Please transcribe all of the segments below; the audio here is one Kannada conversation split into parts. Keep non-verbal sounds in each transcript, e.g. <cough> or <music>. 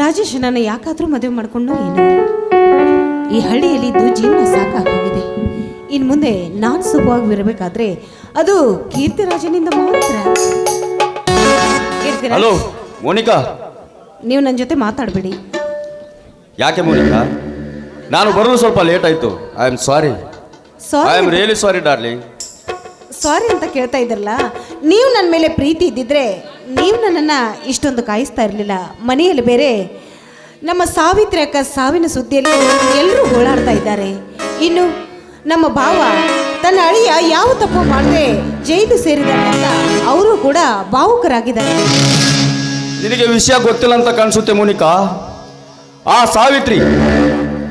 ರಾಜೇಶ್ ನನ್ನ ಯಾಕಾದರೂ ಮದುವೆ ಮಾಡ್ಕೊಂಡು ಏನು. ಈ ಹಳ್ಳಿಯಲ್ಲಿ ಇದ್ದು ಜೀವನ ಸಾಕಾಗೋಗಿದೆ. ಇನ್ನು ಮುಂದೆ ನಾನು ಸುಖವಾಗಿರಬೇಕಾದ್ರೆ ಅದು ಕೀರ್ತಿರಾಜನಿಂದ ಮಾತ್ರ. ಕೀರ್ತಿರಾಜ್, ಹಲೋ ಮೋನಿಕಾ. ನೀವು ನನ್ನ ಜೊತೆ ಮಾತಾಡಬೇಡಿ. ಯಾಕೆ ಮೋನಿಕಾ? ನಾನು ಬರೋದು ಸ್ವಲ್ಪ ಲೇಟ್ ಆಯ್ತು. I am sorry I am sorry really sorry darling sorry ಅಂತ ಕೇಳ್ತಾ ಇದ್ರಲ್ಲ, ನೀವು ನನ್ನ ಮೇಲೆ ಪ್ರೀತಿ ಇದ್ದಿದ್ರೆ ನೀವು ನನ್ನನ್ನು ಇಷ್ಟೊಂದು ಕಾಯಿಸ್ತಾ ಇರಲಿಲ್ಲ. ಮನೆಯಲ್ಲಿ ಬೇರೆ ನಮ್ಮ ಸಾವಿತ್ರಿ ಅಕ್ಕ ಸಾವಿನ ಸುದ್ದಿಯಲ್ಲಿ ಎಲ್ಲರೂ ಓಡಾಡ್ತಾ ಇದ್ದಾರೆ. ಇನ್ನು ನಮ್ಮ ಭಾವ ತನ್ನ ಅಳಿಯ ಯಾವ ತಪ್ಪು ಮಾಡದೆ ಜೈಲು ಸೇರಿದ್ದಾರೆ ಅಂತ ಅವರು ಕೂಡ ಭಾವುಕರಾಗಿದ್ದಾರೆ. ನಿನಗೆ ವಿಷಯ ಗೊತ್ತಿಲ್ಲ ಅಂತ ಕಾಣಿಸುತ್ತೆ ಮೋನಿಕಾ? ಆ ಸಾವಿತ್ರಿ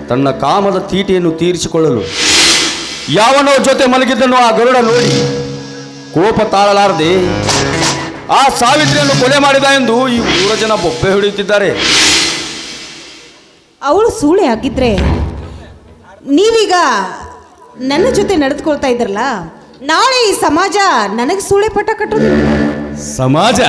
ತನ್ನ ಕಾಮದ ತೀಟೆಯನ್ನು ತೀರಿಸಿಕೊಳ್ಳಲು ಯಾವನೋ ಜೊತೆ ಮಲಗಿದ್ದನು ಆ ಗರುಡ ನೋಡಿ ಕೋಪ ತಾಳಲಾರದೆ ಆ ಸಾವಿತ್ರಿಯನ್ನು ಕೊಲೆ ಮಾಡಿದ ಎಂದು ಈ ಊರ ಜನ ಬೊಬ್ಬೆ ಹಿಡಿಯುತ್ತಿದ್ದಾರೆ. ಅವಳು ಸೂಳೆ ಆಗಿದ್ರೆ ನೀವೀಗ ನನ್ನ ಜೊತೆ ನಡೆದುಕೊಳ್ತಾ ಇದ್ರಲ್ಲ ನಾಳೆ ಈ ಸಮಾಜ ನನಗೆ ಸೂಳೆ ಪಟ್ಟ ಕಟ್ಟೋದು ಸಮಾಜ?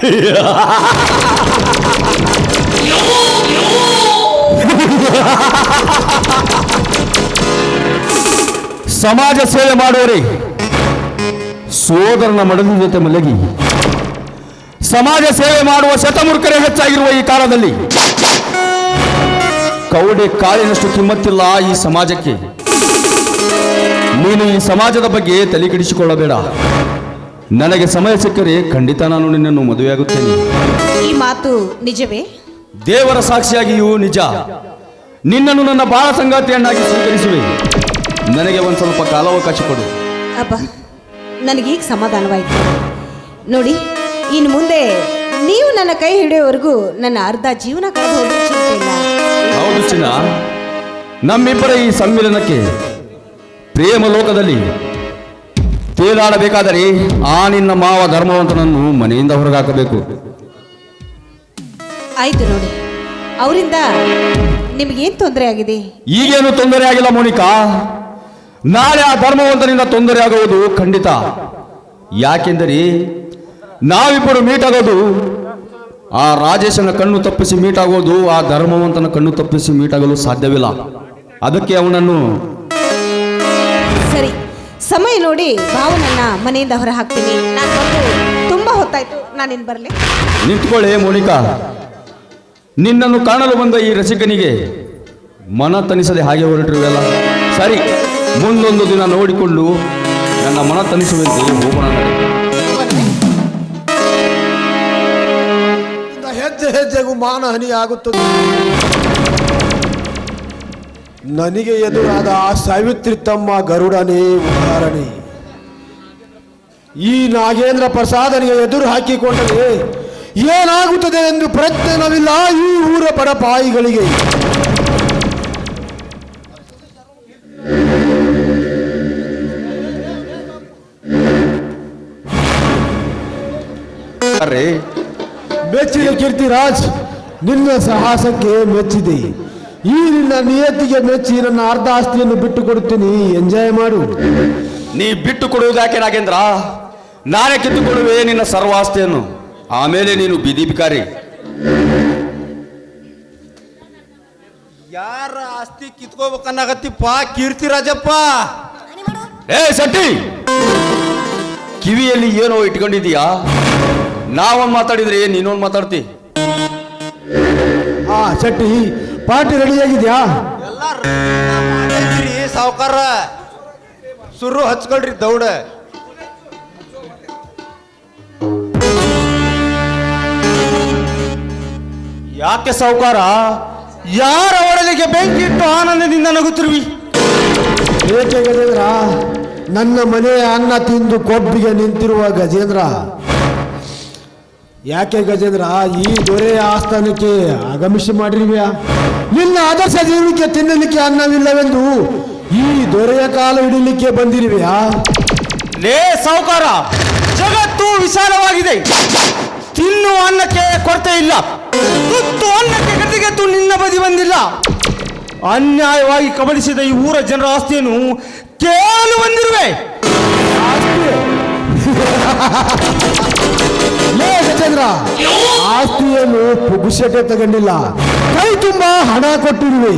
<laughs> <laughs> ಸಮಾಜ ಸೇವೆ ಮಾಡುವರೇ ಸೋದರನ ಮಡದಿ ಜೊತೆ ಮಲಗಿ. ಸಮಾಜ ಸೇವೆ ಮಾಡುವ ಶತಮೂರ್ಖರೇ ಹೆಚ್ಚಾಗಿರುವ ಈ ಕಾಲದಲ್ಲಿ. ಕೌಡೆ ಕಾಲಿನಷ್ಟು ಕಿಮ್ಮತ್ತಿಲ್ಲ ಈ ಸಮಾಜಕ್ಕೆ. ನೀನು ಈ ಸಮಾಜದ ಬಗ್ಗೆ ತಲೆ ಕೆಡಿಸಿಕೊಳ್ಳಬೇಡ ನನಗೆ ಸಮಯ ಸಿಕ್ಕರೆ ಖಂಡಿತ ನಾನು ನಿನ್ನನ್ನು ಮದುವೆಯಾಗುತ್ತೇನೆ. ಈ ಮಾತು ನಿಜವೇ? ದೇವರ ಸಾಕ್ಷಿಯಾಗಿಯೂ ನಿಜ. ನಿನ್ನನ್ನು ನನ್ನ ಬಾಳ ಸಂಗಾತಿಯನ್ನಾಗಿ ಸ್ವೀಕರಿಸುವೆ. ನನಗೆ ಒಂದು ಸ್ವಲ್ಪ ಕಾಲಾವಕಾಶ ಕೊಡು. ಅಪ್ಪ ನನಗೀಗ ಸಮಾಧಾನವಾಯಿತು. ನೋಡಿ ಇನ್ನು ಮುಂದೆ ನೀವು ನನ್ನ ಕೈ ಹಿಡಿಯೋವರೆಗೂ ನನ್ನ ಅರ್ಧ ಜೀವನ ಕಳೆದು ಹೋದ್ರೂ ಚಿಂತೆ ಇಲ್ಲ ಹೌದು ಚಿನ್ನ. ನಮ್ಮಿಬ್ಬರ ಈ ಸಮ್ಮಿಲನಕ್ಕೆ ಪ್ರೇಮ ಲೋಕದಲ್ಲಿ ತೇಲಾಡಬೇಕಾದರೆ ಆ ನಿನ್ನ ಮಾವ ಧರ್ಮವಂತನನ್ನು ಮನೆಯಿಂದ ಹೊರಗಾಕಬೇಕು. ಆಯ್ತು ನೋಡಿ ಅವರಿಂದ ನಿಮಗೇನು ತೊಂದರೆ ಆಗಿದೆ? ಈಗೇನು ತೊಂದರೆ ಆಗಿಲ್ಲ ಮೋನಿಕಾ. ನಾಳೆ ಆ ಧರ್ಮವಂತನಿಂದ ತೊಂದರೆ ಆಗುವುದು ಖಂಡಿತ. ಯಾಕೆಂದರೆ ನಾವಿಬ್ಬರು ಮೀಟ್ ಆಗೋದು ಆ ರಾಜೇಶನ ಕಣ್ಣು ತಪ್ಪಿಸಿ ಮೀಟ್ ಆಗೋದು ಆ ಧರ್ಮವಂತನ ಕಣ್ಣು ತಪ್ಪಿಸಿ ಮೀಟ್ ಆಗಲು ಸಾಧ್ಯವಿಲ್ಲ. ಅದಕ್ಕೆ ಅವನನ್ನು ಸರಿ ಸಮಯ ನೋಡಿ ಭಾವನನ್ನ ಮನೆಯಿಂದ ಹೊರ ಹಾಕ್ತೀನಿ ನಾನು ಬಂದು ತುಂಬಾ ಹೊತ್ತಾಯ್ತು ನಾನು ಇನ್ನು ಬರಲಿ. ನಿಂತ್ಕೊಳ್ಳಿ ಮೋನಿಕಾ. ನಿನ್ನನ್ನು ಕಾಣಲು ಬಂದ ಈ ರಸಿಕನಿಗೆ ಮನ ತನಿಸದೆ ಹಾಗೆ ಹೊರಟಿರುವೆಲ್ಲ ಸರಿ. ಮುಂದೊಂದು ದಿನ ನೋಡಿಕೊಂಡು ನನ್ನ ಮನ ತನಿಸುವಂತೆ ಹೋಗೋಣ. ಹೆಜ್ಜೆ ಹೆಜ್ಜೆಗೂ ಮಾನಹಾನಿ ಆಗುತ್ತದೆ ನನಗೆ ಎದುರಾದ ಆ ಸಾವಿತ್ರಿ ತಮ್ಮ ಗರುಡನೇ ಉದಾಹರಣೆ. ಈ ನಾಗೇಂದ್ರ ಪ್ರಸಾದನಿಗೆ ಎದುರು ಹಾಕಿಕೊಂಡರೆ ಏನಾಗುತ್ತದೆ ಎಂದು ಪ್ರಯತ್ನವಿಲ್ಲ ಈ ಊರ ಬಡಪಾಯಿಗಳಿಗೆ ಅರೆ ಮೆಚ್ಚಿದ ಕೀರ್ತಿರಾಜ್ ನಿನ್ನ ಸಾಹಸಕ್ಕೆ ಮೆಚ್ಚಿದೆ. ಈ ನಿನ್ನ ನಿಯತ್ತಿಗೆ ಮೆಚ್ಚಿ ನನ್ನ ಅರ್ಧ ಆಸ್ತಿಯನ್ನು ಬಿಟ್ಟು ಕೊಡುತ್ತೀನಿ ಎಂಜಾಯ್ ಮಾಡು. ನೀ ಬಿಟ್ಟು ಕೊಡುವುದಾಕೆ ನಾಗೇಂದ್ರ ನಾನೇ ಕಿತ್ತುಕೊಡುವೆ ನಿನ್ನ ಸರ್ವಾಸ್ತಿಯನ್ನು. ಆಮೇಲೆ ನೀನು ಬೀದಿ ಬಿಕಾರಿ ಯಾರ ಆಸ್ತಿ ಕಿತ್ಕೋಬೇಕನ್ನಾಗತ್ತಿಪ್ಪ? ಕೀರ್ತಿ ರಾಜಪ್ಪ. ಏ ಸಟ್ಟಿ! ಕಿವಿಯಲ್ಲಿ ಏನೋ ಇಟ್ಕೊಂಡಿದೀಯಾ ನಾವೊಂದು ಮಾತಾಡಿದ್ರೆ ನೀನೊಂದು ಮಾತಾಡ್ತಿ? ಆ ಶೆಟ್ಟಿ ಪಾರ್ಟಿ ರೆಡಿಯಾಗಿದ್ಯಾ ಎಲ್ಲ ಮಾಡಿದ್ರಿ ಸಾವುಕಾರ. ಸುರು ಹಚ್ಕೊಳ್ರಿ ದೌಡ. ಯಾಕೆ ಸಾವುಕಾರ? ಯಾರ ಒಡಲಿಗೆ ಬೆಂಕಿ ಇಟ್ಟು ಆನಂದದಿಂದ ನಗುತ್ತಿರುವಿ? ಏಕೆ ಗಜೇಂದ್ರ? ನನ್ನ ಮನೆಯ ಅನ್ನ ತಿಂದು ಕೊಬ್ಬಿಗೆ ನಿಂತಿರುವ ಗಜೇಂದ್ರ ಯಾಕೆ ಗಜೇಂದ್ರ? ಈ ದೊರೆಯ ಆಸ್ಥಾನಕ್ಕೆ ಆಗಮಿಸಿ ಮಾಡಿರಿವ್ಯಾ ನಿನ್ನ ಆದರ್ಶ ಜೀವನಕ್ಕೆ ತಿನ್ನಲಿಕ್ಕೆ ಅನ್ನವಿಲ್ಲವೆಂದು ಈ ದೊರೆಯ ಕಾಲ ಹಿಡಿಲಿಕ್ಕೆ ಬಂದಿರಿವ್ಯಾ? ಲೇ ಸಾಹುಕಾರ ಜಗತ್ತು ವಿಶಾಲವಾಗಿದೆ. ತಿನ್ನುವ ಅನ್ನಕ್ಕೆ ಕೊರತೆ ಇಲ್ಲ. ತುತ್ತು ಅನ್ನಕ್ಕೆ ಗತಿಗೆತ್ತು ನಿನ್ನ ಬದಿ ಬಂದಿಲ್ಲ. ಅನ್ಯಾಯವಾಗಿ ಕಬಳಿಸಿದ ಈ ಊರ ಜನರ ಆಸ್ತಿಯನ್ನು ಕೇಳಲು ಬಂದಿರುವೆ <laughs> ಗಜೇಂದ್ರ ಆಸ್ತಿಯನ್ನು ಪುಗುಸಟೆ ತಗೊಂಡಿಲ್ಲ. ಕೈ ತುಂಬಾ ಹಣ ಕೊಟ್ಟಿರುವೆ.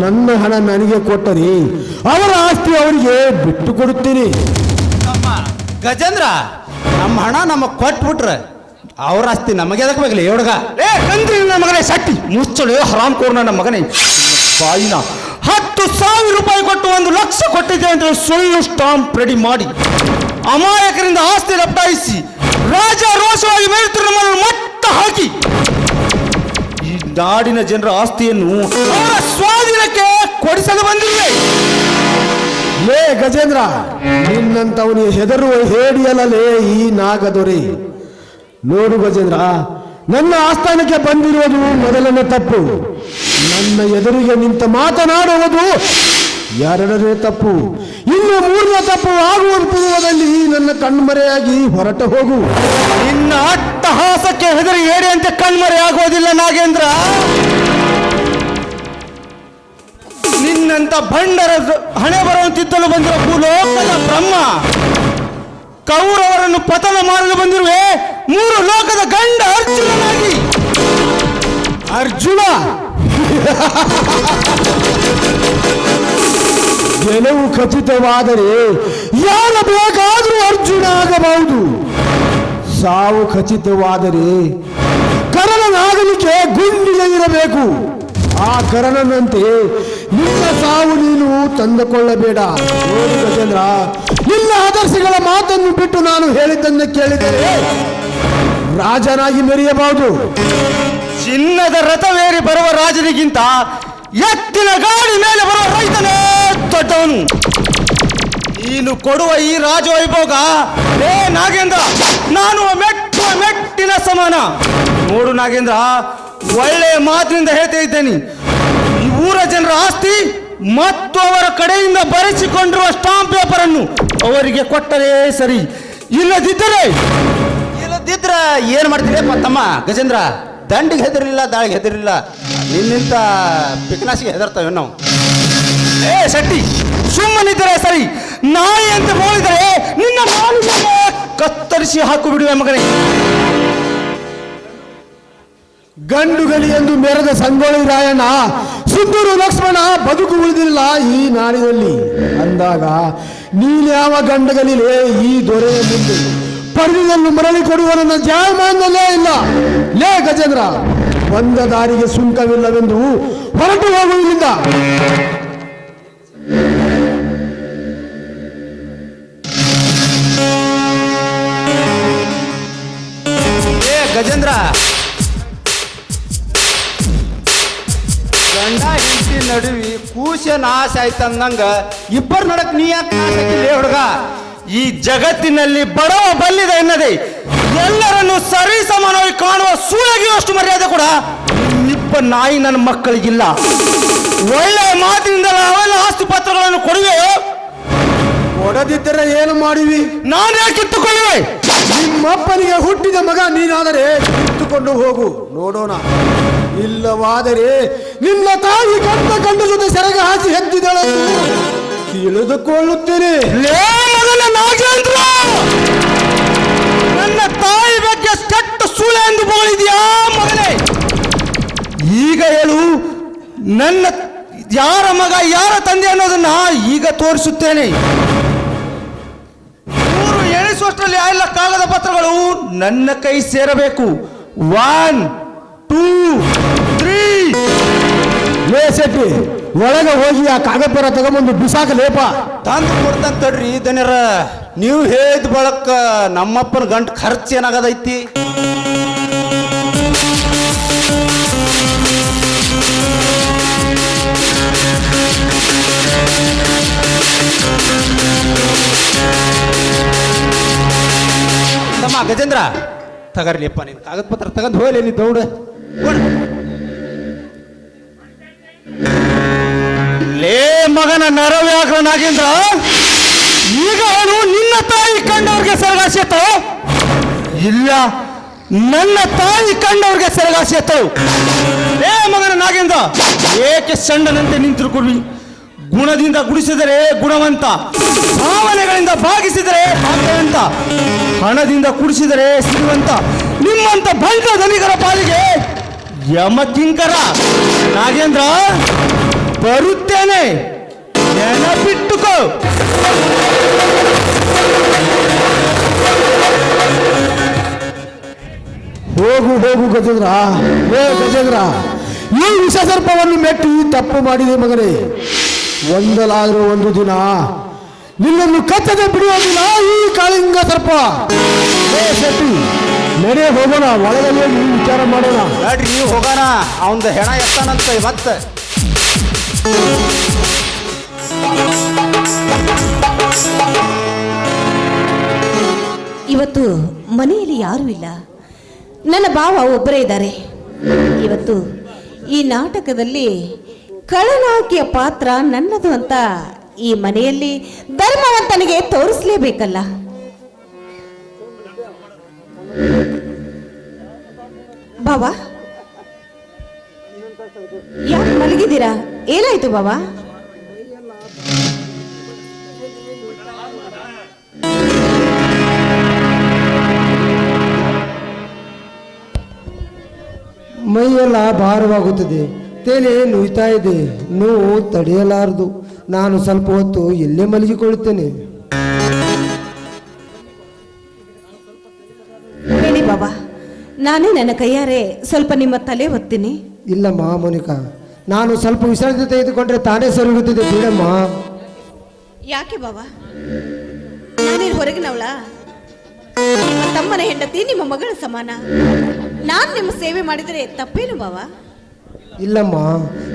ನನ್ನ ಹಣ ನನಗೆ ಕೊಟ್ಟರೆ ಅವರ ಆಸ್ತಿ ಅವರಿಗೆ ಬಿಟ್ಟು ಕೊಡುತ್ತೀನಿ ಗಜೇಂದ್ರ ನಮ್ಮ ಹಣ ನಮಗ್ ಕೊಟ್ಬಿಟ್ರೆ ಅವ್ರ ಆಸ್ತಿ ನಮಗೆ ಅದಕ್ಕೆ ಬೇಕಲ್ಲ ಹುಡುಗ ಏ ಕಂದ್ರಿ ನನ್ನ ಮಗನೇ ಸಟ್ಟಿ ಮುಚ್ಚಳು ಹರಾಮ್ ಕೋರ್ ನನ್ನ ಮಗನೇ. ಬಾಯಿನ ಹತ್ತು ಸಾವಿರ ರೂಪಾಯಿ ಕೊಟ್ಟು ಒಂದು ಲಕ್ಷ ಕೊಟ್ಟಿದ್ದೆ ಅಂತ ಸುಳ್ಳು ಸ್ಟಾಂಪ್ ರೆಡಿ ಮಾಡಿ ಅಮಾಯಕರಿಂದ ಆಸ್ತಿ ಲಪ್ಟಾಯಿಸಿ ರಾಜ ರೋಷವಾಗಿ ಮೇಲ್ತರು ನಮ್ಮನ್ನು ಮಟ್ಟ ಹಾಕಿ. ಈ ನಾಡಿನ ಜನರ ಆಸ್ತಿಯನ್ನು ಅವರ ಸ್ವಾಧೀನಕ್ಕೆ ಕೊಡಿಸಲು ಬಂದಿರುವೆ ಲೇ ಗಜೇಂದ್ರ ನಿನ್ನಂತವನಿಗೆ ಹೆದರುವ ಹೇಡಿಯಲ್ಲಲೇ ಈ ನಾಗದೊರೆ ನೋಡು ಗಜೇಂದ್ರ ನನ್ನ ಆಸ್ಥಾನಕ್ಕೆ ಬಂದಿರುವುದು ಮೊದಲನೇ ತಪ್ಪು. ನನ್ನ ಎದುರಿಗೆ ನಿಂತ ಮಾತನಾಡುವುದು ಎರಡನೇ ತಪ್ಪು, ಇನ್ನು ಮೂರನೇ ತಪ್ಪು ಆಗುವ ನನ್ನ ಕಣ್ಮರೆಯಾಗಿ ಹೊರಟ ಹೋಗು. ನಿನ್ನ ಅಟ್ಟಹಾಸಕ್ಕೆ ಹೆದರಿ ಹೇಡಿಯಂತೆ ಕಣ್ಮರೆ ಆಗೋದಿಲ್ಲ ನಾಗೇಂದ್ರ. ನಿನ್ನಂತ ಭಂಡರ ಹಣೆ ಬರುವಂತಿದ್ದಲು ಬಂದಿರೋ ಭೂಲೋಕದ ಬ್ರಹ್ಮ, ಕೌರವರನ್ನು ಪತನ ಮಾಡಲು ಬಂದಿರುವೆ ಮೂರು ಲೋಕದ ಗಂಡ ಅರ್ಜುನನಾಗಿ. ಅರ್ಜುನ! <laughs> ಗೆಲುವು ಖಚಿತವಾದರೆ ಯಾರು ಬೇಕಾದರೂ ಅರ್ಜುನ ಆಗಬಹುದು. ಸಾವು ಖಚಿತವಾದರೆ ಕರಣನಾಗಲಿಕ್ಕೆ ಗುಂಡಿಗೆ ಇರಬೇಕು. ಆ ಕರಣನಂತೆ ನಿನ್ನ ಸಾವು ನೀನು ತಂದುಕೊಳ್ಳಬೇಡ. ಗಜೇಂದ್ರ ನಿನ್ನ ಆದರ್ಶಗಳ ಮಾತನ್ನು ಬಿಟ್ಟು ನಾನು ಹೇಳಿದ್ದನ್ನು ಕೇಳಿದರೆ ರಾಜನಾಗಿ ಮೆರೆಯಬಹುದು ಚಿನ್ನದ ರಥವೇರಿ ಬರುವ ರಾಜನಿಗಿಂತ ಎತ್ತಿನ ಗಾಡಿ ಮೇಲೆ ಬರುವ ರೈತನೇ! ದೊಡ್ಡವನು ನೀನು ಕೊಡುವ ಈ ರಾಜವೈಭೋಗ ಏ ನಾಗೇಂದ್ರ, ನಾನು ಮೆಟ್ಟುವ ಮೆಟ್ಟಿನ ಸಮಾನ. ನೋಡು ನಾಗೇಂದ್ರ, ಒಳ್ಳೆಯ ಮಾತಿನಿಂದ ಹೇಳ್ತಾ ಇದ್ದೇನೆ. ಈ ಊರ ಜನರ ಆಸ್ತಿ ಮತ್ತು ಅವರ ಕಡೆಯಿಂದ ಬರೆಸಿಕೊಂಡಿರುವ ಸ್ಟಾಂಪ್ ಪೇಪರ್ ಅನ್ನು ಅವರಿಗೆ ಕೊಟ್ಟರೆ ಸರಿ. ಇಲ್ಲದಿದ್ದರೆ ಇಲ್ಲದಿದ್ರೆ ಏನ್ ಮಾಡ್ತೀರಪ್ಪ ತಮ್ಮ? ಗಜೇಂದ್ರ, ದಂಡಿಗೆ ಹೆದರಿಲ್ಲ ದಾಳಿಗೆ ಹೆದರಿಲ್ಲ ನಿನ್ನಿಂತ ಪಿಕ್ನಾಸಿಗೆ ಹೆದರ್ತಾವೆ ನಾವು? ಏ, ಶೆಟ್ಟಿ, ಸುಮ್ಮನಿದ್ದರೆ ಸರಿ? ನಾಯಿ ಅಂತ ಬೋಳಿದರೆ ನಿನ್ನ ಮಾನವನ್ನೇ ಕತ್ತರಿಸಿ ಹಾಕು ಬಿಡುವೆ ಮಗನೇ ಗಂಡುಗಲಿ ಎಂದು ಮೆರೆದ ಸಂಗೊಳ್ಳಿ ರಾಯಣ್ಣ ಸುಂದೂರು ಲಕ್ಷ್ಮಣ ಬದುಕು ಉಳಿದಿಲ್ಲ ಈ ನಾಡಿನಲ್ಲಿ. ಅಂದಾಗ ನೀನ್ಯಾವ ಗಂಡಗಲಿಲೆ ಈ ದೊರೆಯ ಮುಂದೆ ಪಡೆದನ್ನು ಮರಳಿ ಕೊಡುವ ನನ್ನ ಜಾಯಮಾನದಲ್ಲೇ ಇಲ್ಲ. ಲೇ ಗಜೇಂದ್ರ, ಬಂದ ದಾರಿಗೆ ಸುಂಕವಿಲ್ಲವೆಂದು ಹೊರಟು ಹೋಗುವುದಿಲ್ಲ. ಕೂಶ ನಾಶ ಆಯ್ತು ಅಂದಂಗ ಇಬ್ಬರು ನಡಕ್ ನೀ ಯಾಕೆ ನಾಶ ಆಗಿಲ್ಲ ಹುಡುಗ? ಈ ಜಗತ್ತಿನಲ್ಲಿ ಬಡವ ಬಲ್ಲಿದೆ ಎನ್ನದೆ. ಎಲ್ಲರನ್ನು ಸರಿ ಸಮಾನವಾಗಿ ಕಾಣುವ ಸೂಳಗಿಯುವಷ್ಟು ಮರ್ಯಾದೆ ಕೂಡ ನಿಪ್ಪ ನಾಯಿ ನನ್ನ ಮಕ್ಕಳಿಗಿಲ್ಲ. ಒಳ್ಳೆ ಮಾತಿನಿಂದ ಅವೆಲ್ಲ ಆಸ್ತಿ ಪತ್ರಗಳನ್ನು ಕೊಡುವೆಯೋ ಕೊಡದಿದ್ದರೆ ಏನು ಮಾಡಿವಿ? ನಾನೇ ಕಿತ್ತುಕೊಳ್ಳುವೆ? ನಿಮ್ಮಪ್ಪನಿಗೆ ಹುಟ್ಟಿದ ಮಗ ನೀನಾದರೆ ಕಿತ್ತುಕೊಂಡು ಹೋಗು. ನೋಡೋಣ. ಇಲ್ಲವಾದರೆ ನಿನ್ನ ತಾಯಿ ಗಂಡ ಕಂಡ ಜೊತೆ ಸೆರಗ ಹಾಕಿ ಹೆದ್ದಿದಳೆಂದು ತಿಳಿದುಕೊಳ್ಳುತ್ತೇನೆ. ನಾಗೇಂದ್ರ! ನನ್ನ ತಾಯಿ ಬಗ್ಗೆ ಕೆಟ್ಟ ಸುಳೆ ಎಂದು ಬೋಳಿದ್ಯಾ ಮಗನೇ? ಈಗ ಹೇಳು, ನನ್ನ ಯಾರ ಮಗ, ಯಾರ ತಂದೆ ಅನ್ನೋದನ್ನ ಈಗ ತೋರಿಸುತ್ತೇನೆ. ಮೂರು ಎಣಿಸುವಷ್ಟರಲ್ಲಿ ಎಲ್ಲ ಕಾಗದ ಪತ್ರಗಳು ನನ್ನ ಕೈ ಸೇರಬೇಕು. ಒನ್ ಟೂ ಶೆಟ್ಟಿ ಒಳಗೆ ಹೋಗಿ ಆ ಕಾಗದಪುರ ತಗೊಂಬಂದು ಬಿಸಾಕ ಲೇಪ. ತಂದು ಕೊಡ್ತಂತ ತಡ್ರಿ ದನಿರ ನೀವು ಹೇಳಿದ ಬಳಕ ನಮ್ಮಪ್ಪನ ಗಂಟು ಖರ್ಚು ಏನಾಗದೈತಿ? ತಮ್ಮ ಗಜೇಂದ್ರ ತಗರ್ಲಿಪ್ಪ ನೀನು ಕಾಗದ ಪತ್ರ ತಗೊಂಡು ಹೋಗ್ಲಿ, ನೀ ದೌಡ. ಲೇ ಮಗನ ನರವ್ಯಾಘ್ರ ನಾಗೇಂದ್ರ. ಈಗ ಅವನು ನಿನ್ನ ತಾಯಿ ಕಂಡವ್ರಿಗೆ ಸರಗಾಸಿ ಎತ್ತೋ ಇಲ್ಲ, ನನ್ನ ತಾಯಿ ಕಂಡವ್ರಿಗೆ ಸರಗಾಸಿ ಎತ್ತೋ ಲೇ ಮಗನ ನಾಗೇಂದ್ರ, ಏಕೆ ಸಣ್ಣನಂತೆ ನಿಂತರು ಕುರ್ವಿ? ಗುಣದಿಂದ ಗುಡಿಸಿದರೆ ಗುಣವಂತ, ಭಾವನೆಗಳಿಂದ ಭಾಗಿಸಿದರೆ ಭಾಗ್ಯವಂತ, ಹಣದಿಂದ ಕುಡಿಸಿದರೆ ಸಿಗುವಂತ, ನಿಮ್ಮಂತ ಬಂಧ ಧನಿಕರ ಪಾಲಿಗೆ ಯಮ ಕಿಂಕರ ನಾಗೇಂದ್ರ, ಬರುತ್ತೇನೆ. ನೆನಪಿಟ್ಟುಕೋ. ಹೋಗು ಹೋಗು ಗಜೇಂದ್ರ. ಹೇ ಗಜೇಂದ್ರ, ಈ ವಿಷ ಸರ್ಪವನ್ನು ಮೆಟ್ಟಿ ತಪ್ಪು ಮಾಡಿದೆ ಮಗನೇ. ಒಂದಲಾದರೂ ಒಂದು ದಿನ, ನಿನ್ನನ್ನು ಕತ್ತದೆ ಬಿಡುವ ದಿನ ಈ ಕಾಳಿಂಗ ಸರ್ಪ. ಹೇ ಶೆಟ್ಟಿ ನಡೆ ಹೋಗೋಣ ಒಳಗಲ್ಲಿ ನೀವು ವಿಚಾರ ಮಾಡೋಣ. ನಡ್ರಿ ನೀವು ಹೋಗೋಣ. ಅವಂದು ಹೆಣ ಎತ್ತಾನಂತ ಮತ್ತೆ ಇವತ್ತು ಮನೆಯಲ್ಲಿ ಯಾರೂ ಇಲ್ಲ. ನನ್ನ ಭಾವ ಒಬ್ಬರೇ ಇದ್ದಾರೆ. ಇವತ್ತು ಈ ನಾಟಕದಲ್ಲಿ ಕಳನಾಕಿಯ ಪಾತ್ರ ನನ್ನದು ಅಂತ ಈ ಮನೆಯಲ್ಲಿ ಧರ್ಮವಂತನಿಗೆ ತೋರಿಸ್ಲೇಬೇಕಲ್ಲ. ಬಾಬಾ? ಯಾಕೆ ಮಲಗಿದ್ದೀರಾ? ಏನಾಯ್ತು ಬಾಬಾ? ಮೈಯೆಲ್ಲ ಭಾರವಾಗುತ್ತದೆ. ತಲೆ ನುಯ್ತಾ ಇದೆ. ನೋವು ತಡೆಯಲಾರದು. ನಾನು ಸ್ವಲ್ಪ ಹೊತ್ತು ಎಲ್ಲೇ ಮಲಗಿಕೊಳ್ಳುತ್ತೇನೆ. ನಾನೇ ನನ್ನ ಕೈಯಾರೆ ಸ್ವಲ್ಪ ನಿಮ್ಮ ತಲೆ ಒತ್ತೀನಿ ಇಲ್ಲಮ್ಮ ಮೋನಿಕಾ ನಾನು ಸ್ವಲ್ಪ ವಿಶ್ರಾಂತಿ ತೆಗೆದುಕೊಂಡ್ರೆ ತಾನೇ ಸರಿಗುತ್ತದೆ ಬಿಡಮ್ಮ. ಯಾಕೆ ಬಾಬಾ ನಾನೇ ಹೊರಗಿನವಳ? ನಿಮ್ಮ ತಮ್ಮನ ಹೆಂಡತಿ ನಿಮ್ಮ ಮಗಳ ಸಮಾನ. ನಾನು ನಿಮ್ಮ ಸೇವೆ ಮಾಡಿದರೆ ತಪ್ಪೇನು ಬಾಬಾ ಇಲ್ಲಮ್ಮ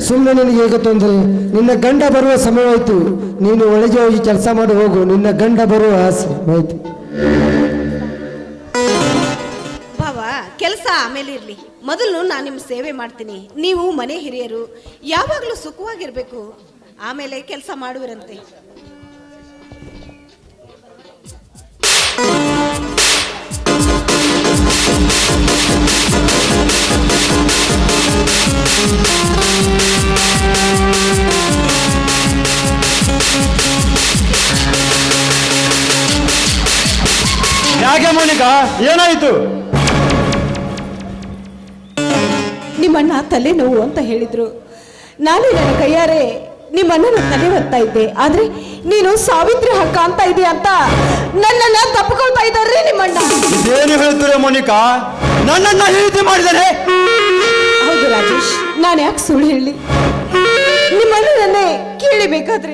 ಸುಮ್ಮನೆ ನಿನಗೆ ಹೇಗೆ ತೊಂದರೆ? ನಿನ್ನ ಗಂಡ ಬರುವ ಸಮಯವಾಯಿತು. ನೀನು ಒಳಗೆ ಹೋಗಿ ಕೆಲಸ ಮಾಡಿ ಹೋಗು. ನಿನ್ನ ಗಂಡ ಬರುವ ಸಮಯವಾಯ್ತು ಆಮೇಲೆ ಇರಲಿ. ಮೊದಲು ನಾನು ನಿಮ್ಮ ಸೇವೆ ಮಾಡ್ತೀನಿ. ನೀವು ಮನೆ ಹಿರಿಯರು, ಯಾವಾಗಲೂ ಸುಖವಾಗಿರ್ಬೇಕು. ಆಮೇಲೆ ಕೆಲಸ ಮಾಡುವಿರಂತೆ. ಯಾಕೆ ಮೋನಿಕಾ? ಏನಾಯ್ತು? ನಿಮ್ಮಣ್ಣ ತಲೆನೋವು ಅಂತ ಹೇಳಿದರು. ನಾನು ನನ್ನ ಕೈಯಾರೆ ನಿಮ್ಮಣ್ಣನ ತಲೆ ಹೊತ್ತಾ ಇದ್ದೆ. ಆದ್ರೆ ನೀನು ಸಾವಿತ್ರಿ ಹಕ್ಕ ಅಂತ ಇದೆಯಾ ಅಂತ ನನ್ನನ್ನ ತಪ್ಪಿಕೊಳ್ತಾ ಇದ್ದಾರೆ ನಿಮ್ಮಣ್ಣ. ಏನು ಹೇಳ್ತೀರ ಮೋನಿಕಾ? ನನ್ನನ್ನ ಈ ರೀತಿ ಮಾಡಿದರೆ ಹೌದು ರಾಜೇಶ್ ನಾನು ಯಾಕೆ ಸುಳ್ಳು ಹೇಳಿ? ನಿಮ್ಮಣ್ಣನನ್ನೇ ಕೇಳಿಬೇಕಾದ್ರೆ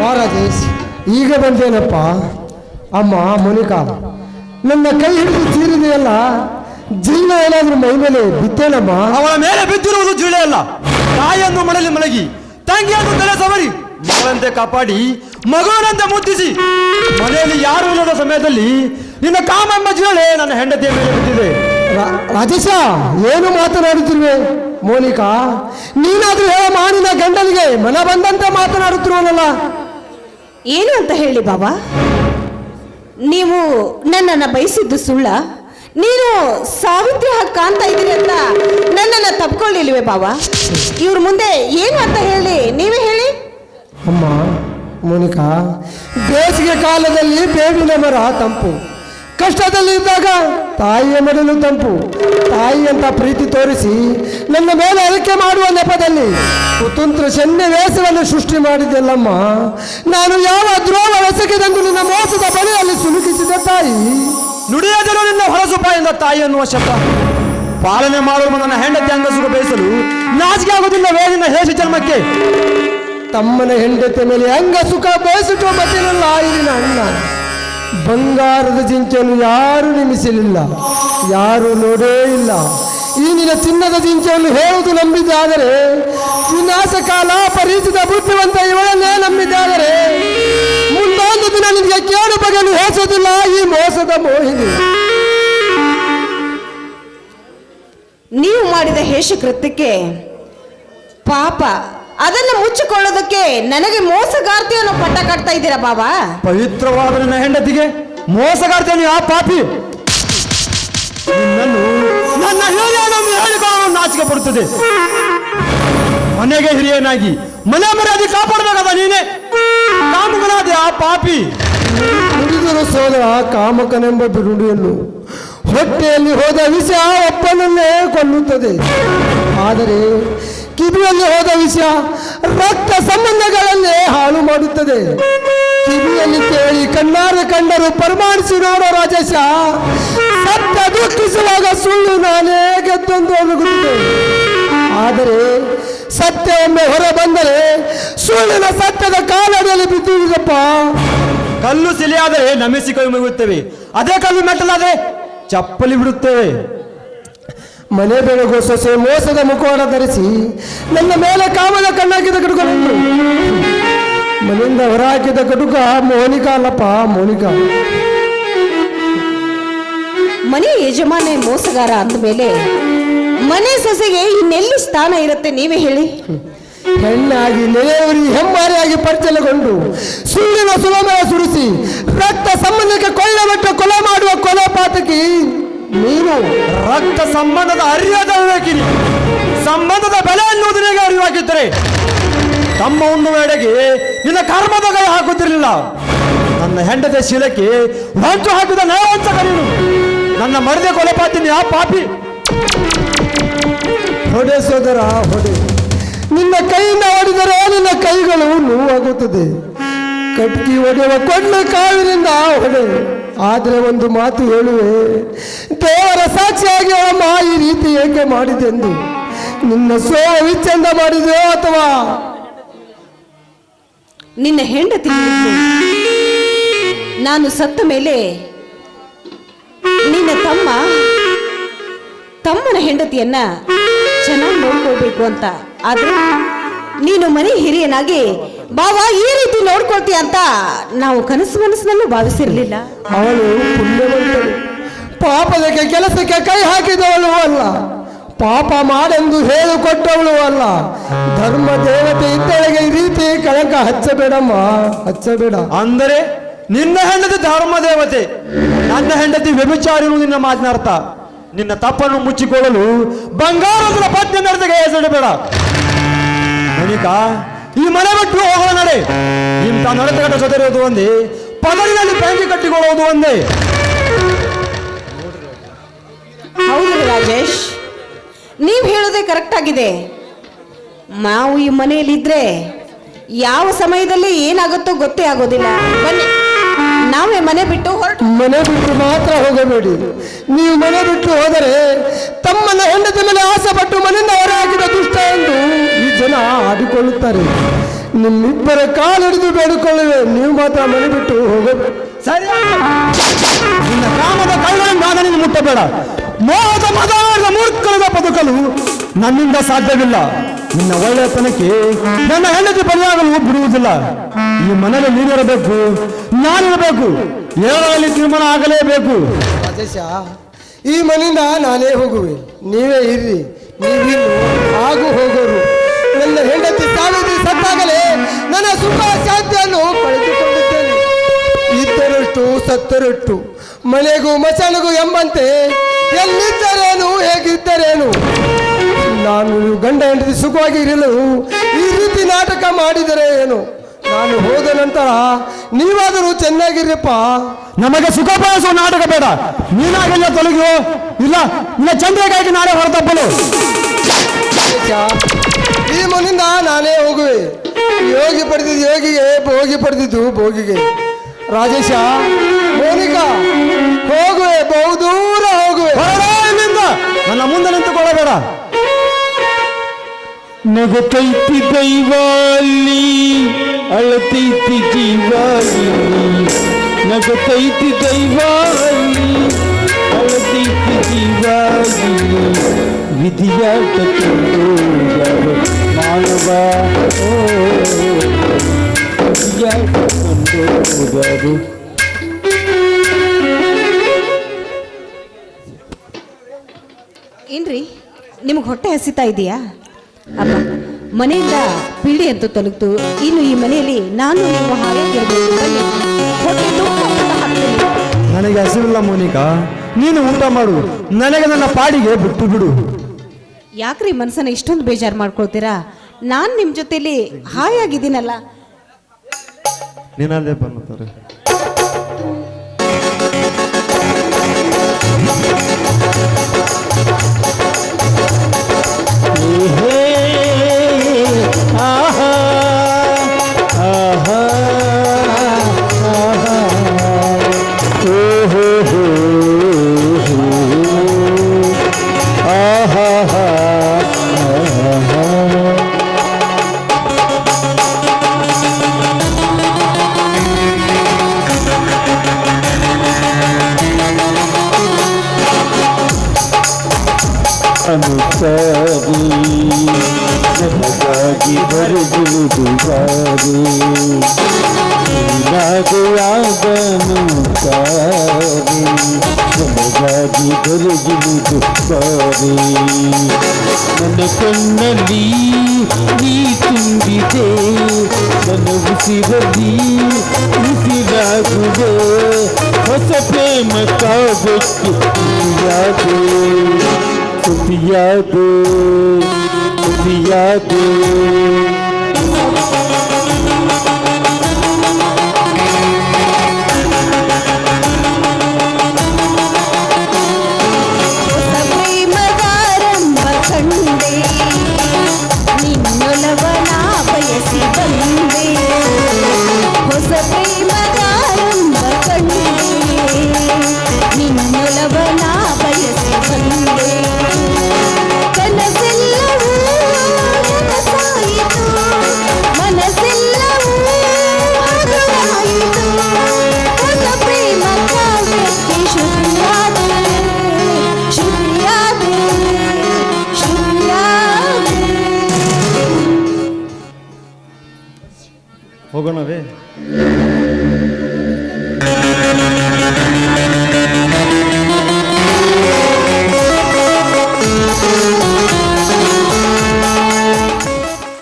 ಬಾ ರಾಜೇಶ್ ಈಗ ಬಂದೇನಪ್ಪ? ಅಮ್ಮ ಮೋನಿಕಾ ನನ್ನ ಕೈ ಹಿಡಿದು ತೀರಿದೆಯಲ್ಲ ಜಿಲ್ಲ ಏನಾದ್ರೂ ಮೈ ಮೇಲೆ ಬಿತ್ತೇನಮ್ಮ? ಅವಳ ಮೇಲೆ ಬಿದ್ದಿರುವುದು ಜಿಳೆ ಅಲ್ಲ. ತಾಯಿಯನ್ನು ಮನೆಯಲ್ಲಿ ಮಲಗಿ ತಂಗಿಯನ್ನು ತಲೆ ಸವರಿ ಮಗಳಂತೆ ಕಾಪಾಡಿ ಮಗುವನಂತೆ ಮುದ್ದಿಸಿ ಮನೆಯಲ್ಲಿ ಯಾರು ಇಲ್ಲದ ಸಮಯದಲ್ಲಿ ನಿನ್ನ ಕಾಮಮ್ಮ ಜಿರಳೆ ನನ್ನ ಹೆಂಡತಿಯ ಮೇಲೆ ಬಿದ್ದಿದೆ. ರಾಜೇಶ ಏನು ಮಾತನಾಡುತ್ತಿರುವೆ ಮೋನಿಕಾ? ನೀನಾದ್ರೂ ಹೇಳ ಮಾಡಿದ ಗಂಡನಿಗೆ ಮನ ಬಂದಂತೆ ಮಾತನಾಡುತ್ತಿರುವನಲ್ಲ. ಏನು ಅಂತ ಹೇಳಿ ಬಾಬಾ? ನೀವು ನನ್ನನ್ನು ಬಯಸಿದ್ದು ಸುಳ್ಳ? ನೀನು ಸಾವಿತ್ರಿ ಹಾಕಿ ಅಂತ ಇದ್ದೀರಿ ಅಂತ ನನ್ನನ್ನು ತಪ್ಕೊಳ್ಳಿಲ್ವೇ ಬಾಬಾ? ಇವ್ರ ಮುಂದೆ ಏನು ಅಂತ ಹೇಳಿ ನೀವೇ ಹೇಳಿ? ಅಮ್ಮ, ಮೋನಿಕಾ, ಬೇಸಿಗೆ ಕಾಲದಲ್ಲಿ ಬೇವಿನ ಮರ ತಂಪು. ಕಷ್ಟದಲ್ಲಿ ಇದ್ದಾಗ ತಾಯಿಯ ಮಡಲು ತಂಪು. ತಾಯಿ ಅಂತ ಪ್ರೀತಿ ತೋರಿಸಿ ನನ್ನ ಮೇಲೆ ಅರಿಕೆ ಮಾಡುವ ನೆಪದಲ್ಲಿ ಕುತಂತ್ರ ಸನ್ನಿವೇಶವನ್ನು ಸೃಷ್ಟಿ ಮಾಡಿದ್ದೆಲ್ಲಮ್ಮ ನಾನು ಯಾವ ದ್ರೋಹ ಎಸಗಿದಂದು ನಿನ್ನ ಮೋಸದ ಬಳಿಯಲ್ಲಿ ಸಿಲುಕಿಸಿದ ತಾಯಿ. ನುಡಿಯದಿರೋ ನಿನ್ನ ಹೊರಸುಪ ಎಂದ ತಾಯಿ ಅನ್ನುವ ಶಬ್ದ. ಪಾಲನೆ ಮಾಡುವ ನನ್ನ ಹೆಂಡತಿ ಅಂಗಸುಗ ಬೇಯಿಸಲು ನಾಚಿಕೆ ಆಗುವುದಿಲ್ಲ ವೇದಿನ ಹೇಸಿ ಜನ್ಮಕ್ಕೆ ತಮ್ಮನ ಹೆಂಡತಿ ಮೇಲೆ ಹೆಂಗ ಸುಖ ಬಯಸಿಟ್ಟುವ ಮತ್ತಿನಲ್ಲ ಇಲ್ಲಿನ ಅಣ್ಣ. ಬಂಗಾರದ ಜಿಂಕೆಯನ್ನು ಯಾರು ನಿಮಿಸಲಿಲ್ಲ ಯಾರು ನೋಡೇ ಇಲ್ಲ. ಈ ನಿನ್ನ ಚಿನ್ನದ ಜಿಂಕೆಯನ್ನು ಹೇಳುವುದು ನಂಬಿದ್ದಾದರೆ ವಿನಾಶ ಕಾಲ ಪರಿಚಿತ ಬುದ್ಧಿವಂತ ಇವಳನ್ನೇ ನಂಬಿದ್ದಾದರೆ, ಮುಂದೊಂದು ದಿನ ನಿನಗೆ ಕೇಳು ಬಗಲು ಹೋಸೋದಿಲ್ಲ ಈ ಮೋಸದ ಮೋಹಿನಿ. ನೀವು ಮಾಡಿದ ಹೇಷ ಕೃತ್ಯಕ್ಕೆ ಪಾಪ ಅದನ್ನು ಮುಚ್ಚಿಕೊಳ್ಳೋದಕ್ಕೆ ನನಗೆ ಮೋಸಗಾರ್ತಿಯನ್ನು ಪಟ್ಟ ಕಟ್ತಾ ಇದ್ದೀರಾ ಬಾಬಾ? ಪವಿತ್ರವಾದ ನನ್ನ ಹೆಂಡತಿಗೆ ಮೋಸಗಾರ್ತಿಯನ್ನು ಆ ಪಾಪಿ? ನಿನ್ನನ್ನು ನನ್ನ ಹೇಳಿಕೊಳ್ಳಲು ನಾಚಿಕೆ ಪಡುತ್ತದೆ ಮನೆಗೆ ಹಿರಿಯನಾಗಿ ಮನೆ ಮರ್ಯಾದೆ ಕಾಪಾಡಬೇಕಾದ ನೀನೇ? ಕಾಮುಕನಾದ ಆ ಪಾಪಿ? ನುಡಿದರು ಸೋದರ ಕಾಮಕನೆಂಬ ಬಿರುಡಿಯನ್ನು ಹೊಟ್ಟೆಯಲ್ಲಿ ಹೋದ ವಿಷ ಒಪ್ಪನನ್ನೇ ಕೊಲ್ಲುತ್ತದೆ. ಆದರೆ ಕಿವಿಯಲ್ಲಿ ಹೋದ ವಿಷಯ ರಕ್ತ ಸಂಬಂಧಗಳನ್ನೇ ಹಾಳು ಮಾಡುತ್ತದೆ. ಕಿವಿಯಲ್ಲಿ ಕೇಳಿ ಕಣ್ಣಾರೆ ಕಂಡರು ಪರಮಾಣಿಸಿ ನೋಡೋ ರಾಜೇಶ ಸತ್ಯ ದುಃಖಿಸುವಾಗ ಸುಳ್ಳು ನಾನೇ ಗೆದ್ದೊಂದು ಅನುಗುತ್ತದೆ ಆದರೆ ಸತ್ಯ ಒಮ್ಮೆ ಹೊರ ಬಂದರೆ ಸುಳ್ಳಿನ ಸತ್ಯದ ಕಾಲದಲ್ಲಿ ಬಿದ್ದಿದ್ದಪ್ಪ ಕಲ್ಲು ಸಿಲಿಯಾದರೆ ನಮಿಸಿ ಕೈ ಮುಗುತ್ತೇವೆ ಅದೇ ಕಲ್ಲು ಮೆಟ್ಟಲಾದ್ರೆ ಚಪ್ಪಲಿ ಬಿಡುತ್ತೇವೆ. ಮನೆ ಬೆಳಗು ಸೊಸೆ ಮೋಸದ ಮುಖವಾಡ ಧರಿಸಿ ನನ್ನ ಮೇಲೆ ಕಾಮದ ಕಣ್ಣಾಕಿದ ಕಡುಕನನ್ನು ಮನೆಯಿಂದ ಹೊರಹಾಕಿದ ಕಡುಕ ಮೋನಿಕಾ ಅಲ್ಲಪ್ಪ ಮೋನಿಕಾ. ಮನೆ ಯಜಮಾನೆ ಮೋಸಗಾರ ಅಂದ ಮೇಲೆ ಮನೆ ಸೊಸೆಗೆ ಇನ್ನೆಲ್ಲಿ ಸ್ಥಾನ ಇರುತ್ತೆ ನೀವೇ ಹೇಳಿ. ಹೆಣ್ಣಾಗಿ ನೆರೆಯವರಿಗೆ ಹೆಮ್ಮಾರಿಯಾಗಿ ಪರಿಚಲಗೊಂಡು ಸುಳ್ಳಿನ ಸುಲಭ ಸುರಿಸಿ ರಕ್ತ ಸಂಬಂಧಕ್ಕೆ ಕೊಳ್ಳೆಬಿಟ್ಟು ಕೊಲೆ ಮಾಡುವ ಕೊಲೆ ಪಾತಕಿ. ನೀನು ರಕ್ತ ಸಂಬಂಧದ ಅರಿಯದ ವಿವೇಕಿನಿ. ಸಂಬಂಧದ ಬೆಲೆ ಎನ್ನುವುದು ನಿನಗೆ ಅರಿವಾಗಿದ್ದರೆ? ತಮ್ಮ ಒಂದು ವೇಳೆಗೆ ನಿನ್ನ ಕರ್ಮದ ಕೈ ಹಾಕುತ್ತಿರಲಿಲ್ಲ. ನನ್ನ ಹೆಂಡತಿಯ ಶೀಲಕ್ಕೆ ಹೊಂಚು ಹಾಕಿದ ನಯವಂಚಕ ನೀನು. ನನ್ನ ಮರದೆ ಕೊಲೆಪಾತಿನಿ ಆ ಪಾಪಿ. ಹೊಡೆ ಸೋದರ, ಹೊಡೆ. ನಿನ್ನ ಕೈಯಿಂದ ಹೊಡೆದರೆ ನಿನ್ನ ಕೈಗಳು ನೋವಾಗುತ್ತದೆ. ಕಟ್ಟಿ ಹೊಡೆಯುವ ಕೊಂಡ ಕಾವಿನಿಂದ ಹೊಡೆ. ಆದರೆ ಒಂದು ಮಾತು ಹೇಳುವೆ ದೇವರ ಸಾಕ್ಷಿಯಾಗಿ ಅವಮ್ಮ ಈ ರೀತಿ ಏಕೆ ಮಾಡಿದೆಂದು? ನಿನ್ನ ಸೋವ ವಿಚ್ಛಂದ ಮಾಡಿದೆಯೋ ಅಥವಾ? ನಿನ್ನ ಹೆಂಡತಿ ನಾನು ಸತ್ತ ಮೇಲೆ ನಿನ್ನ ತಮ್ಮ ತಮ್ಮನ ಹೆಂಡತಿಯನ್ನ ಚೆನ್ನಾಗಿ ನೋಡ್ಕೋಬೇಕು ಅಂತ. ಆದ್ರೆ ನೀನು ಮನೆ ಹಿರಿಯನಾಗಿ ಬಾವ ಈ ರೀತಿ ನೋಡ್ಕೊಳ್ತೀಯ ಅಂತ ನಾವು ಕನಸು ಮನಸ್ಸಿನಲ್ಲೂ ಭಾವಿಸಿರಲಿಲ್ಲ. ಅವಳು ಪುಣ್ಯವಂತಳು. ಪಾಪದಕ್ಕೆ ಕೆಲಸಕ್ಕೆ ಕೈ ಹಾಕಿದವಳು ಅಲ್ಲ. ಪಾಪ ಮಾಡೆಂದು ಹೇಳಿಕೊಟ್ಟವಳು ಅಲ್ಲ. ಧರ್ಮ ದೇವತೆ ಇದ್ದಳಿಗೆ ಈ ರೀತಿ ಕಳಂಕ ಹಚ್ಚಬೇಡಮ್ಮ ಹಚ್ಚಬೇಡ. ಅಂದರೆ ನಿನ್ನ ಹೆಂಡತಿ ಧರ್ಮ ದೇವತೆ ನನ್ನ ಹೆಂಡತಿ ವ್ಯಭಿಚಾರಿ ಎನ್ನುವುದು ನಿನ್ನ ಮಾತಿನ ಅರ್ಥ. ನಿನ್ನ ತಪ್ಪನ್ನು ಮುಚ್ಚಿಕೊಳ್ಳಲು ಬಂಗಾರದ ಪತ್ನಿ ನಡೆದಗೆ ಹೆಸರಿಡಬೇಡ. ಮಣಿಕಾ ಈ ಮನೆ ಬಿಟ್ಟು ಹೋಗೋಣ ನಡೆ. ಇಂಥ ನಡೆತಗಟ್ಟ ಜೊತೆರೋದು ಒಂದೇ ಪದರಿನಲ್ಲಿ ಬ್ಯಾಂಕಿ ಕಟ್ಟಿಕೊಳ್ಳೋದು ಒಂದೇ. ಹೌದು ರಾಜೇಶ್, ನೀವು ಹೇಳೋದೇ ಕರೆಕ್ಟ್ ಆಗಿದೆ. ನಾವು ಈ ಮನೆಯಲ್ಲಿದ್ರೆ ಯಾವ ಸಮಯದಲ್ಲಿ ಏನಾಗುತ್ತೋ ಗೊತ್ತೇ ಆಗೋದಿಲ್ಲ. ಬನ್ನಿ. ನಾವೇ ಮನೆ ಬಿಟ್ಟು ಹೊರಟು. ಮನೆ ಬಿಟ್ಟು ಮಾತ್ರ ಹೋಗಬೇಡಿ. ನೀವು ಮನೆ ಬಿಟ್ಟು ಹೋದರೆ ತಮ್ಮನ್ನ ಹೆಂಡತಿ ಮೇಲೆ ಆಸೆ ಪಟ್ಟು ಮನೆಯಿಂದ ಹೊರ ಹಾಕಿದ ದುಷ್ಟ ಎಂದು ಈ ಜನ ಆಡಿಕೊಳ್ಳುತ್ತಾರೆ. ನಿಮ್ಮಿಬ್ಬರ ಕಾಲು ಹಿಡಿದು ಬೇಡಿಕೊಳ್ಳುವೆ. ನೀವು ಮಾತ್ರ ಮನೆ ಬಿಟ್ಟು ಹೋಗಬೇಕು ಸರಿ. ನಿನ್ನ ಕಾಮದ ಕೈಗಳನ್ನು ನಾನು ಮುಟ್ಟಬೇಡ. ಮೋಹದ ಮದಾರದ ಮೂರ್ಖರದ ಬದುಕಲು ನನ್ನಿಂದ ಸಾಧ್ಯವಿಲ್ಲ. ನಿನ್ನ ಒಳ್ಳೆಯತನಕ್ಕೆ ನನ್ನ ಹೆಂಡತಿ ಬಲಿಯಾಗಲು ಬಿಡುವುದಿಲ್ಲ. ಈ ಮನೆಯಲ್ಲಿ ನೀನಿರಬೇಕು, ನಾನಿರಬೇಕು. ಏಳರಲ್ಲಿ ತೀರ್ಮಾನ ಆಗಲೇಬೇಕು. ರಾಜೇಶ, ಈ ಮನೆಯಿಂದ ನಾನೇ ಹೋಗುವೆ. ನೀವೇ ಇರ್ರಿ. ನೀವಿರು ಹಾಗು ಹೋಗೋರು. ನನ್ನ ಹೆಂಡತಿ ಸಾವಿತ್ರಿ ಸತ್ತಾಗಲೇ ನನ್ನ ಸುಖ ಶಾಂತಿಯನ್ನು ಕಳೆದುಕೊಂಡಿದ್ದೇನೆ. ಇದ್ದರಷ್ಟು ಸತ್ತರಷ್ಟು, ಮನೆಗೂ ಮಚಾನಗೂ ಎಂಬಂತೆ ಎಲ್ಲಿದ್ದರೇನು, ಹೇಗಿದ್ದರೇನು? ನಾನು ಗಂಡ ಹೆಂಡತಿ ಸುಖವಾಗಿ ಇರಲು ಈ ರೀತಿ ನಾಟಕ ಮಾಡಿದರೆ ಏನು? ನಾನು ಹೋದ ನಂತರ ನೀವಾದರೂ ಚೆನ್ನಾಗಿರಪ್ಪ ನಮಗೆ ಸುಖ ಬಯಸುವ ನಾಟಕ ಬೇಡ. ನೀನಾಗಿಲ್ಲ ತೊಲಗಿಯೋ ಇಲ್ಲ ಇಲ್ಲ ಚಂದ್ರಗಾಗಿ ನಾಳೆ ಹೊರತಪ್ಪಲು. ಈ ಮನಿಂದ ನಾನೇ ಹೋಗುವೆ. ಯೋಗಿ ಪಡೆದಿದ್ದು ಯೋಗಿಗೆ ಭೋಗಿ ಪಡೆದಿದ್ದು ಭೋಗಿಗೆ. ರಾಜೇಶ ಮೋನಿಕಾ ಹೋಗುವೆ ಬಹುದೂರ ಹೋಗುವೆ. ನನ್ನ ಮುಂದೆ ನಿಂತುಕೊಳ್ಳಬೇಡ. ನಗತೈತಿ ದೈವಾಲಿ, ಅಳತೈತಿ ಜೀವಾಲಿ. ನಗತೈತಿ ದೈವಾಲಿ, ಅಳತೈತಿ ಜೀವಾಲಿ. ವಿಧಿಯಾಟ ಕೊಂಡೋದರು ಮಾನವ ವಿಧಿಯಾಟ ಕೊಂಡೋದರು ಏನ್ರಿ, ನಿಮಗೆ ಹೊಟ್ಟೆ ಹಸಿತಾ ಇದೆಯಾ? ಅಪ್ಪ ಮನೆಯಿಂದ ಪೀಳಿ ಅಂತ ತೊಲಗ್ತು ಇನ್ನು ಈ ಮನೆಯಲ್ಲಿ ನಾನು ನೀವು ಹಾಯಾಗಿರ್ಬೇಕು ನನಗೆ ಹಸಿರಿಲ್ಲ ಮೋನಿಕಾ. ನೀನು ಊಟ ಮಾಡು. ನನಗೆ ನನ್ನ ಪಾಡಿಗೆ ಬಿಟ್ಟು ಬಿಡು. ಯಾಕ್ರಿ ಮನಸ್ಸನ್ನ ಇಷ್ಟೊಂದು ಬೇಜಾರು ಮಾಡ್ಕೊಳ್ತೀರಾ? ನಾನು ನಿಮ್ಮ ಜೊತೆಲಿ ಹಾಯಾಗಿದ್ದೀನಲ್ಲ. ನೀನಲ್ಲೇ ಬಂದ್ರೆ ದೊರೆಯುವುದು ಬಾರಿ ನನ್ನ ಕಣ್ಣಲ್ಲಿ ನೀ ತುಂಬಿದೆ ನನ್ನ ಉಸಿರಲ್ಲಿ ಉಸಿರಾಗುವೆ ಹೊಸ ಪ್ರೇಮ ಕಾಗಕ್ಕೆ ಸುದಿಯಾದೆ ಸುದಿಯಾದೆ ಸುದಿಯಾದೆ